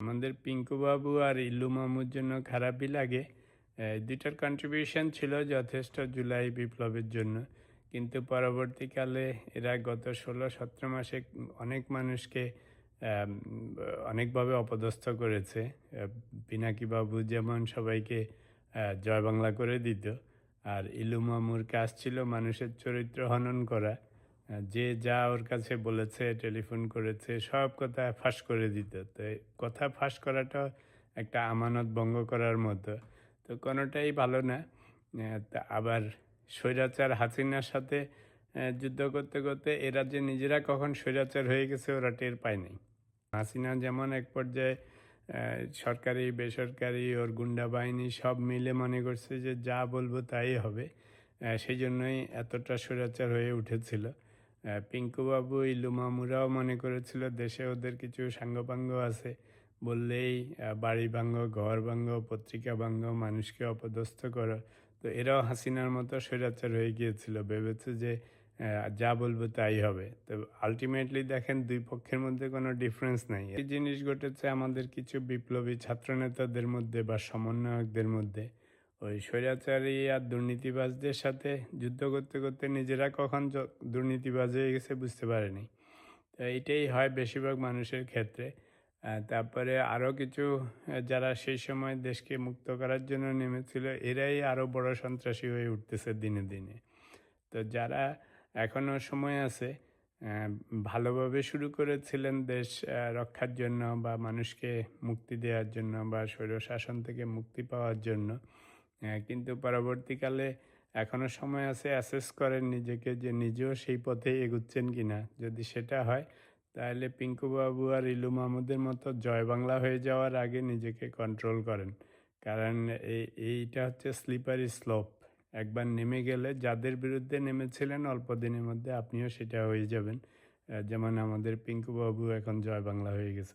আমাদের পিঙ্কু বাবু আর ইল্লু মামুর জন্য খারাপই লাগে। এই দুইটার কন্ট্রিবিউশন ছিল যথেষ্ট জুলাই বিপ্লবের জন্য। কিন্তু পরবর্তীকালে এরা গত ষোলো সতেরো মাসে অনেক মানুষকে অনেকভাবে অপদস্থ করেছে। আহ, পিনাকি বাবু যেমন সবাইকে জয় বাংলা করে দিত। আর ইলু মামুর কাজ ছিল মানুষের চরিত্র হনন করা। যে যা ওর কাছে বলেছে, টেলিফোন করেছে, সব কথা ফাঁস করে দিত। তো কথা ফাঁস করাটা একটা আমানত ভঙ্গ করার মতো। তো কোনোটাই ভালো না। তা আবার স্বৈরাচার হাসিনার সাথে যুদ্ধ করতে করতে এরা যে নিজেরা কখন স্বৈরাচার হয়ে গেছে ওরা টের পায় নাই। হাসিনা যেমন এক পর্যায়ে সরকারি, বেসরকারি, ওর গুন্ডা বাহিনী সব মিলে মনে করছে যে যা বলব তাই হবে। সেই জন্যই এতটা স্বৈরাচার হয়ে উঠেছিল। পিঙ্কুবাবু ইলু মামুরাও মনে করেছিল দেশে ওদের কিছু সাঙ্গপাঙ্গ আছে। বললেই বাড়ি ভাঙ্গ, ঘর ভাঙ্গ, পত্রিকা ভাঙ্গ, মানুষকে অপদস্থ করো। তো এরাও হাসিনার মতো স্বৈরাচার হয়ে গিয়েছিল, ভেবেছে যে যা বলব তাই হবে। তো আলটিমেটলি দেখেন, দুই পক্ষের মধ্যে কোনো ডিফারেন্স নাই। এই জিনিস ঘটেছে আমাদের কিছু বিপ্লবী ছাত্রনেতাদের মধ্যে বা সমন্বয়কদের মধ্যে। ওই স্বৈরাচারী আর দুর্নীতিবাজদের সাথে যুদ্ধ করতে করতে নিজেরা কখন দুর্নীতিবাজ হয়ে গেছে বুঝতে পারেনি। তো এটাই হয় বেশিরভাগ মানুষের ক্ষেত্রে। তারপরে আরও কিছু যারা সেই সময় দেশকে মুক্ত করার জন্য নেমেছিল, এরাই আরও বড় সন্ত্রাসী হয়ে উঠতেছে দিনে দিনে। তো যারা এখনও সময় আছে ভালোভাবে শুরু করেছিলেন দেশ রক্ষার জন্য বা মানুষকে মুক্তি দেওয়ার জন্য বা স্বৈর শাসন থেকে মুক্তি পাওয়ার জন্য কিন্তু পরবর্তীকালে এখনও সময় আছে অ্যাসেস করেন নিজেকে যে নিজেও সেই পথে এগুচ্ছেন কি না যদি সেটা হয়, তাহলে পিঙ্কু বাবু আর ইলু মাহমুদের মতো জয় বাংলা হয়ে যাওয়ার আগে নিজেকে কন্ট্রোল করেন। কারণ এই এইটা হচ্ছে স্লিপারি স্লোপ একবার নেমে গেলে যাদের বিরুদ্ধে নেমেছিলেন, অল্প দিনের মধ্যে আপনিও সেটা হয়ে যাবেন। যেমন আমাদের পিঙ্কু বাবু এখন জয় বাংলা হয়ে গেছে।